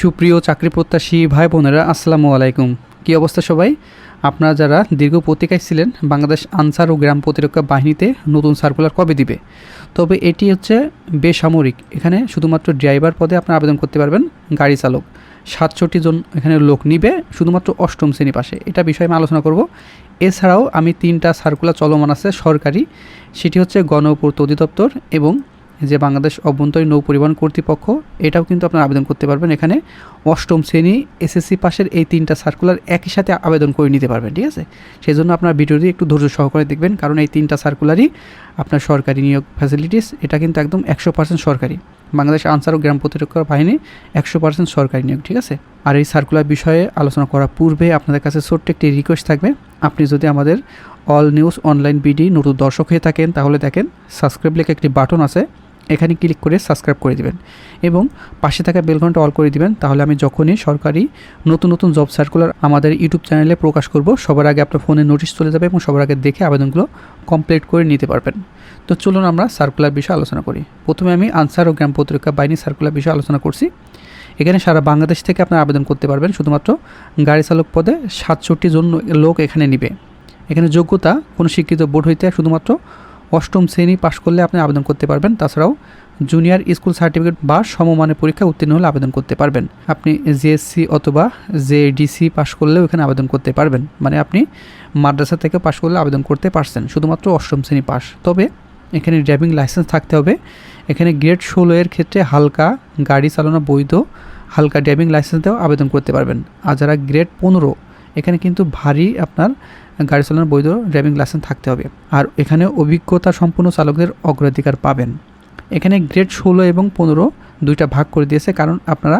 সুপ্রিয় চাকরি প্রত্যাশী ভাই বোনেরা, আসসালামু আলাইকুম। কী অবস্থা সবাই? আপনারা যারা দীর্ঘ পত্রিকায় ছিলেন, বাংলাদেশ আনসার ও গ্রাম প্রতিরক্ষা বাহিনীতে নতুন সার্কুলার কবে দিবে? তবে এটি হচ্ছে বেসামরিক। এখানে শুধুমাত্র ড্রাইভার পদে আপনারা আবেদন করতে পারবেন, গাড়ি চালক। সাতষট্টি জন এখানে লোক নিবে, শুধুমাত্র অষ্টম শ্রেণি পাশে। এটা বিষয়ে আমি আলোচনা করব। এছাড়াও আমি তিনটা সার্কুলার চলমান আছে সরকারি। সেটি হচ্ছে গণপূর্ত অধিদপ্তর এবং যে বাংলাদেশ অভ্যন্তরীণ নৌ পরিবহন কর্তৃপক্ষ, এটাও কিন্তু আপনারা আবেদন করতে পারবেন। এখানে অষ্টম শ্রেণি এসএসসি পাশের এই তিনটা সার্কুলার একই সাথে আবেদন করে নিতে পারবেন, ঠিক আছে? সেই জন্য আপনার ভিডিওটি একটু ধৈর্য সহকারে দেখবেন, কারণ এই তিনটা সার্কুলারই আপনার সরকারি নিয়োগ ফ্যাসিলিটিস এটা কিন্তু একদম একশো পার্সেন্ট সরকারি। বাংলাদেশ আনসার ও গ্রাম প্রতিরক্ষা বাহিনী একশো পার্সেন্ট সরকারি নিয়োগ, ঠিক আছে? আর এই সার্কুলার বিষয়ে আলোচনা করার পূর্বে আপনাদের কাছে ছোট্ট একটি রিকোয়েস্ট থাকবে। আপনি যদি আমাদের অল নিউজ অনলাইন বিডি নতুন দর্শক হয়ে থাকেন, তাহলে দেখেন সাবস্ক্রাইব লেখা একটি বাটন আছে। এখানে ক্লিক করে সাবস্ক্রাইব করে দিবেন এবং পাশে থাকা বেলঘন্টা অল করে দিবেন। তাহলে আমি যখনই সরকারি নতুন নতুন জব সার্কুলার আমাদের ইউটিউব চ্যানেলে প্রকাশ করব, সবার আগে আপনার ফোনে নোটিশ চলে যাবে এবং সবার আগে দেখে আবেদনগুলো কমপ্লিট করে নিতে পারবেন। তো চলুন আমরা সার্কুলার বিষয়ে আলোচনা করি। প্রথমে আমি আনসার ও গ্রাম প্রতিরক্ষা বাহিনী সার্কুলার বিষয়ে আলোচনা করছি। এখানে সারা বাংলাদেশ থেকে আপনারা আবেদন করতে পারবেন, শুধুমাত্র গাড়ি চালক পদে সাতষট্টি জন লোক এখানে নিবে। এখানে যোগ্যতা কোনো স্বীকৃত বোর্ড হইতে শুধুমাত্র অষ্টম শ্রেণি পাশ করলে আপনি আবেদন করতে পারবেন। তাছাড়াও জুনিয়র স্কুল সার্টিফিকেট বা সমমানের পরীক্ষা উত্তীর্ণ হলে আবেদন করতে পারবেন। আপনি জেএসসি অথবা জেডিসি পাশ করলেও এখানে আবেদন করতে পারবেন। মানে আপনি মাদ্রাসা থেকে পাশ করলে আবেদন করতে পারছেন, শুধুমাত্র অষ্টম শ্রেণি পাশ। তবে এখানে ড্রাইভিং লাইসেন্স থাকতে হবে। এখানে গ্রেড ষোলো এর ক্ষেত্রে হালকা গাড়ি চালানো বৈধ, হালকা ড্রাইভিং লাইসেন্স দিয়েও আবেদন করতে পারবেন। আর যারা গ্রেড পনেরো এখানে কিন্তু ভারী আপনার গাড়ি চালানোর বৈধ ড্রাইভিং লাইসেন্স থাকতে হবে। আর এখানে অভিজ্ঞতা সম্পন্ন চালকদের অগ্রাধিকার পাবেন। এখানে গ্রেড ষোলো এবং পনেরো দুইটা ভাগ করে দিয়েছে, কারণ আপনারা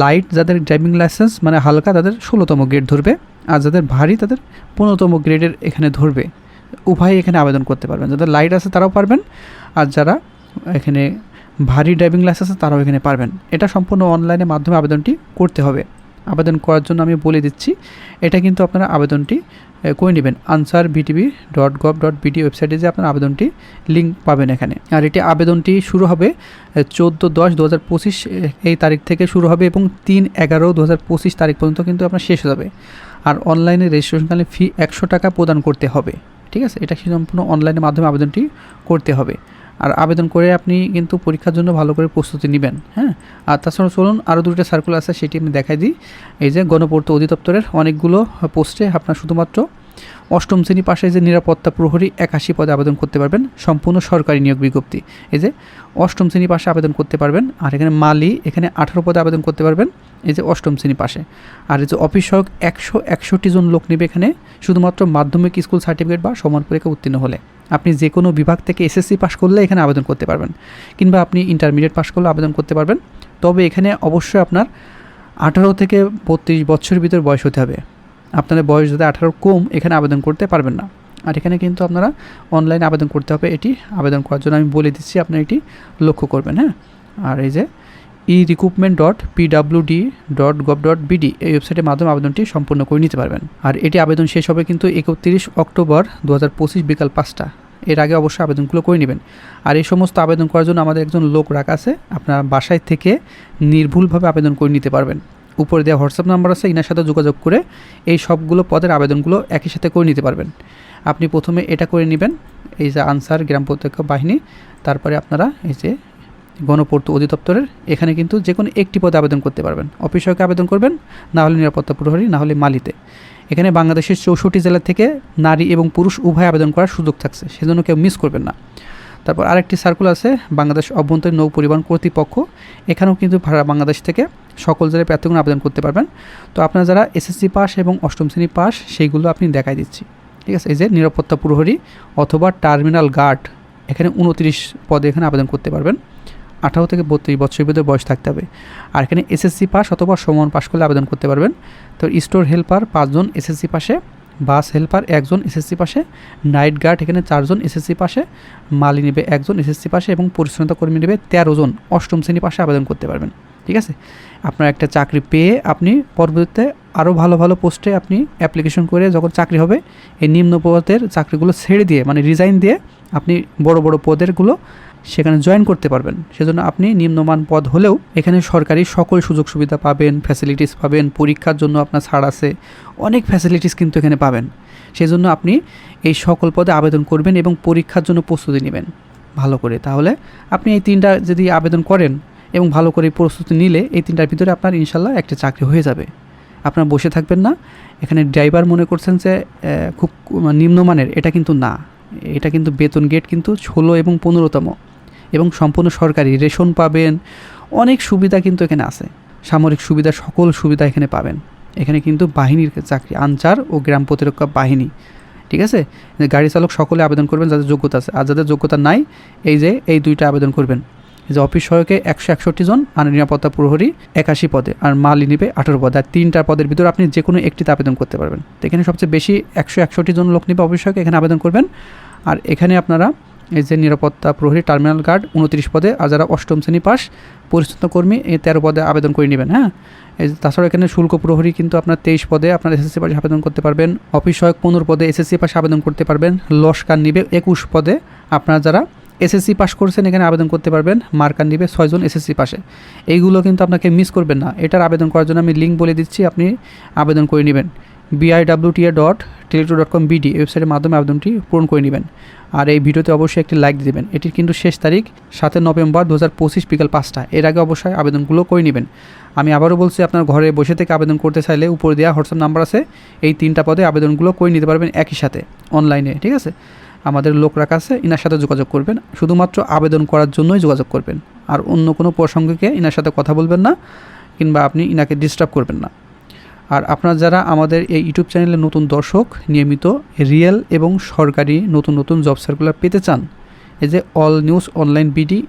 লাইট যাদের ড্রাইভিং লাইসেন্স মানে হালকা তাদের ষোলোতম গ্রেড ধরবে, আর যাদের ভারী তাদের পনেরোতম গ্রেডের এখানে ধরবে। উভয়ই এখানে আবেদন করতে পারবেন। যাদের লাইট আছে তারাও পারবেন, আর যারা এখানে ভারী ড্রাইভিং লাইসেন্স তারাও এখানে পারবেন। এটা সম্পূর্ণ অনলাইনের মাধ্যমে আবেদনটি করতে হবে। আবেদন করার জন্য আমি বলে দিচ্ছি, এটা কিন্তু আপনারা আবেদনটি করে নেবেন। Ansar BTV dot gov dot BD ওয়েবসাইটে যে আপনার আবেদনটি লিঙ্ক পাবেন এখানে। আর এটি আবেদনটি শুরু হবে চোদ্দ দশ দু হাজার পঁচিশ এই তারিখ থেকে শুরু হবে এবং তিন এগারো দু হাজার পঁচিশ তারিখ পর্যন্ত কিন্তু আপনার শেষ হয়ে যাবে। আর অনলাইনে রেজিস্ট্রেশনকালীন ফি একশো টাকা প্রদান করতে হবে, ঠিক আছে? এটা সম্পূর্ণ অনলাইনের মাধ্যমে আবেদনটি করতে হবে। আর আবেদন করে আপনি কিন্তু পরীক্ষার জন্য ভালো করে প্রস্তুতি নেবেন হ্যাঁ? আর তাছাড়া চলুন আরও দুটো সার্কুলার আছে, সেটি আমি দেখাই দিই। এই যে গণপূর্ত অধিদপ্তরের অনেকগুলো পোস্টে আপনার শুধুমাত্র অষ্টম শ্রেণি পাশে যে নিরাপত্তা প্রহরী একাশি পদে আবেদন করতে পারবেন, সম্পূর্ণ সরকারি নিয়োগ বিজ্ঞপ্তি। এই যে অষ্টম শ্রেণি পাশে আবেদন করতে পারবেন, আর এখানে মালি, এখানে আঠারো পদে আবেদন করতে পারবেন, এই যে অষ্টম শ্রেণি পাশে। আর এই যে অফিস সহক একশো একষট্টি জন লোক নেবে এখানে, শুধুমাত্র মাধ্যমিক স্কুল সার্টিফিকেট বা সমান পরীক্ষা উত্তীর্ণ হলে। আপনি যে কোনো বিভাগ থেকে এসএসসি পাস করলে এখানে আবেদন করতে পারবেন। কিংবা আপনি ইন্টারমিডিয়েট পাস করলে আবেদন করতে পারবেন। তবে এখানে অবশ্যই আপনার আঠারো থেকে বত্রিশ বছরের ভিতর বয়স হতে হবে। আপনাদের বয়স যদি আঠারো কম এখানে আবেদন করতে পারবেন না। আর এখানে কিন্তু আপনারা অনলাইনে আবেদন করতে হবে। এটি আবেদন করার জন্য আমি বলে দিচ্ছি, আপনারা এটি লক্ষ্য করবেন হ্যাঁ? আর এই যে E recruitment dot PWD dot gov dot BD এই ওয়েবসাইটের মাধ্যমে আবেদনটি সম্পূর্ণ করে নিতে পারবেন। আর এটি আবেদন শেষ হবে কিন্তু একত্রিশ অক্টোবর দু হাজার পঁচিশ বিকাল পাঁচটা। এর আগে অবশ্যই আবেদনগুলো করে নেবেন। আর এই সমস্ত আবেদন করার জন্য আমাদের একজন লোক রাখা আছে। আপনার বাসায় থেকে নির্ভুলভাবে আবেদন করে নিতে পারবেন। উপরে দেওয়া হোয়াটসঅ্যাপ নাম্বার আছে, ইনার সাথে যোগাযোগ করে এই সবগুলো পদের আবেদনগুলো একই সাথে করে নিতে পারবেন। আপনি প্রথমে এটা করে নেবেন, এই যে আনসার, গ্রাম প্রত্যক্ষ বাহিনী, তারপরে আপনারা এই যে গণপূর্ত অধিদপ্তরের, এখানে কিন্তু যে কোনো একটি পদে আবেদন করতে পারবেন। অফিস সহকে আবেদন করবেন, না হলে নিরাপত্তা প্রহরী, না হলে মালিতে। এখানে বাংলাদেশের চৌষট্টি জেলা থেকে নারী এবং পুরুষ উভয় আবেদন করার সুযোগ থাকছে, সেজন্য কেউ মিস করবেন না। তারপর আরেকটি সার্কুল আছে, বাংলাদেশ অভ্যন্তরীণ নৌ পরিবহন কর্তৃপক্ষ। এখানেও কিন্তু ভাড়া বাংলাদেশ থেকে সকল জেলায় প্রার্থীগণ আবেদন করতে পারবেন। তো আপনারা যারা এসএসসি পাস এবং অষ্টম শ্রেণি পাস, সেইগুলো আপনি দেখাই দিচ্ছি। ঠিক আছে, এই যে নিরাপত্তা প্রহরী অথবা টার্মিনাল গার্ড, এখানে উনত্রিশ পদে এখানে আবেদন করতে পারবেন। আঠারো থেকে বত্রিশ বছরের ভিতরে বয়স থাকতে হবে। আর এখানে এসএসসি পাস অথবা সমান পাস করলে আবেদন করতে পারবেন। তো স্টোর হেল্পার পাঁচজন এসএসসি পাশে বাস হেল্পার একজন এসএসসি পাশে নাইট গার্ড এখানে চারজন এসএসসি পাশে মালি নেবে একজন এসএসসি পাশে এবং পরিচ্ছন্নতা কর্মী নেবে তেরো জন অষ্টম শ্রেণি পাশে আবেদন করতে পারবেন। ঠিক আছে? আপনার একটা চাকরি পেয়ে আপনি পরবর্তীতে আরও ভালো ভালো পোস্টে আপনি অ্যাপ্লিকেশন করে যখন চাকরি হবে, এই নিম্ন পদের চাকরিগুলো ছেড়ে দিয়ে মানে রিজাইন দিয়ে আপনি বড় বড় পদেরগুলো সেখানে জয়েন করতে পারবেন। সেজন্য আপনি নিম্নমান পদ হলেও এখানে সরকারি সকল সুযোগ সুবিধা পাবেন ফ্যাসিলিটিস পাবেন, পরীক্ষার জন্য আপনার ছাড় আছে, অনেক ফ্যাসিলিটিস কিন্তু এখানে পাবেন। সেজন্য আপনি এই সকল পদে আবেদন করবেন এবং পরীক্ষার জন্য প্রস্তুতি নেবেন। ভালো করে। তাহলে আপনি এই তিনটা যদি আবেদন করেন এবং ভালো করে প্রস্তুতি নিলে এই তিনটার ভিতরে আপনার ইনশাল্লাহ একটা চাকরি হয়ে যাবে। আপনার বসে থাকবেন না। এখানে ড্রাইভার মনে করছেন যে খুব নিম্নমানের, এটা কিন্তু না। এটা কিন্তু বেতন গেট কিন্তু ষোলো এবং পনেরোতম। এবং সম্পূর্ণ সরকারি রেশন পাবেন। অনেক সুবিধা কিন্তু এখানে আছে। সামরিক সুবিধা, সকল সুবিধা এখানে পাবেন। এখানে কিন্তু বাহিনীর চাকরি, আনচার ও গ্রাম প্রতিরক্ষা বাহিনী। ঠিক আছে? গাড়ি চালক সকলে আবেদন করবেন যাদের যোগ্যতা আছে। আর যাদের যোগ্যতা নাই, এই যে, এই দুইটা আবেদন করবেন। এই যে অফিস সহায়কে একশো একষট্টি জন আর নিরাপত্তা প্রহরী একাশি পদে। আর মালি নিবে আঠেরো পদে। আর তিনটা পদের ভিতরে আপনি যে কোনো একটিতে আবেদন করতে পারবেন। তো এখানে সবচেয়ে বেশি একশো একষট্টি জন লোক নিবে অফিস সহায়কে, এখানে আবেদন করবেন। আর এখানে আপনারা এই যে নিরাপত্তা প্রহরী টার্মিনাল গার্ড উনত্রিশ পদে আর যারা অষ্টম শ্রেণি পাস পরিচ্ছন্ন কর্মী এই তেরো পদে আবেদন করে নেবেন হ্যাঁ? এই তাছাড়া এখানে শুল্ক প্রহরী কিন্তু আপনার তেইশ পদে আপনার এসএসসি পাশে আবেদন করতে পারবেন। অফিস সহায়ক পনেরো পদে এসএসসি পাশে আবেদন করতে পারবেন। লস্কার নিবে একুশ পদে আপনারা যারা এসএসসি পাস করছেন এখানে আবেদন করতে পারবেন। মার্কার নিবে ছয়জন এসএসসি পাশে এইগুলো কিন্তু আপনাকে মিস করবেন না। এটার আবেদন করার জন্য আমি লিঙ্ক বলে দিচ্ছি, আপনি আবেদন করে নেবেন। BIWTA dot teletalk dot com BD ওয়েবসাইটের মাধ্যমে আবেদনটি পূরণ করে নেবেন। আর এই ভিডিওতে অবশ্যই একটি লাইক দিবেন। এটির কিন্তু শেষ তারিখ সাতই নভেম্বর দু হাজার পঁচিশ বিকাল পাঁচটা এর আগে অবশ্যই আবেদনগুলো করে নেবেন। আমি আবারও বলছি, আপনার ঘরে বসে থেকে আবেদন করতে চাইলে উপরে দেওয়া হোয়াটসঅ্যাপ নাম্বার আছে। এই তিনটা পদে আবেদনগুলো করে নিতে পারবেন একই সাথে অনলাইনে ঠিক আছে? আমাদের লোক রাখা আছে, ইনার সাথে যোগাযোগ করবেন। শুধুমাত্র আবেদন করার জন্যই যোগাযোগ করবেন। আর অন্য কোনো প্রসঙ্গকে ইনার সাথে কথা বলবেন না, কিংবা আপনি ইনাকে ডিস্টার্ব করবেন না। আর আপনারা যারা আমাদের এই ইউটিউব চ্যানেলে নতুন দর্শক, নিয়মিত রিয়েল এবং সরকারি নতুন নতুন জব সার্কুলার পেতে চান, এই যে অল নিউজ অনলাইন বিডি,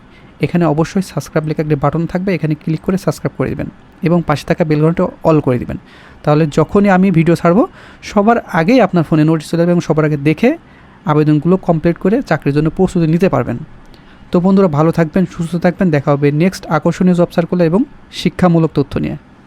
এখানে অবশ্যই সাবস্ক্রাইব লেখা একটি বাটন থাকবে, এখানে ক্লিক করে সাবস্ক্রাইব করে দেবেন এবং পাশে থাকা বেলঘন্টা অল করে দিবেন। তাহলে যখনই আমি ভিডিও ছাড়বো, সবার আগেই আপনার ফোনে নোটিশ চলে যাবে এবং সবার আগে দেখে আবেদনগুলো কমপ্লিট করে চাকরির জন্য প্রস্তুতি নিতে পারবেন। তো বন্ধুরা, ভালো থাকবেন, সুস্থ থাকবেন, দেখা হবে নেক্সট আকর্ষণীয় জব সার্কুলার এবং শিক্ষামূলক তথ্য নিয়ে।